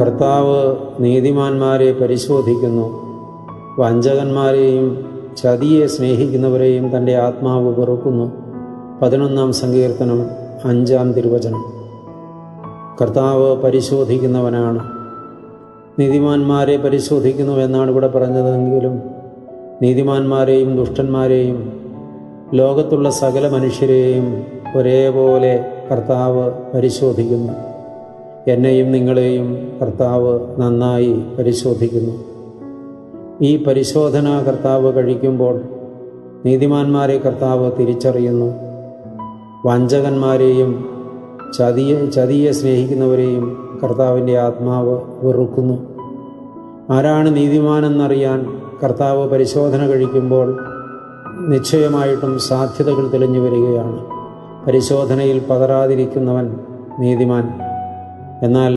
കർത്താവ് നീതിമാന്മാരെ പരിശോധിക്കുന്നു. വഞ്ചകന്മാരെയും ചതിയെ സ്നേഹിക്കുന്നവരെയും തന്റെ ആത്മാവ് വെറുക്കുന്നു. പതിനൊന്നാം സങ്കീർത്തനം അഞ്ചാം തിരുവചനം. കർത്താവ് പരിശോധിക്കുന്നവനാണ്. നീതിമാന്മാരെ പരിശോധിക്കുന്നു എന്നാണ് ഇവിടെ പറഞ്ഞതെങ്കിലും നീതിമാന്മാരെയും ദുഷ്ടന്മാരെയും ലോകത്തുള്ള സകല മനുഷ്യരെയും ഒരേപോലെ കർത്താവ് പരിശോധിക്കുന്നു. എന്നെയും നിങ്ങളെയും കർത്താവ് നന്നായി പരിശോധിക്കുന്നു. ഈ പരിശോധന കർത്താവ് കഴിക്കുമ്പോൾ നീതിമാന്മാരെ കർത്താവ് തിരിച്ചറിയുന്നു. വഞ്ചകന്മാരെയും ചതിയെ ചതിയെ സ്നേഹിക്കുന്നവരെയും കർത്താവിന്റെ ആത്മാവ് വെറുക്കുന്നു. ആരാണ് നീതിമാനെന്നറിയാൻ കർത്താവ് പരിശോധന കഴിക്കുമ്പോൾ നിശ്ചയമായിട്ടും സാധ്യതകൾ തെളിഞ്ഞു വരികയാണ്. പരിശോധനയിൽ പതറാതിരിക്കുന്നവൻ നീതിമാൻ. എന്നാൽ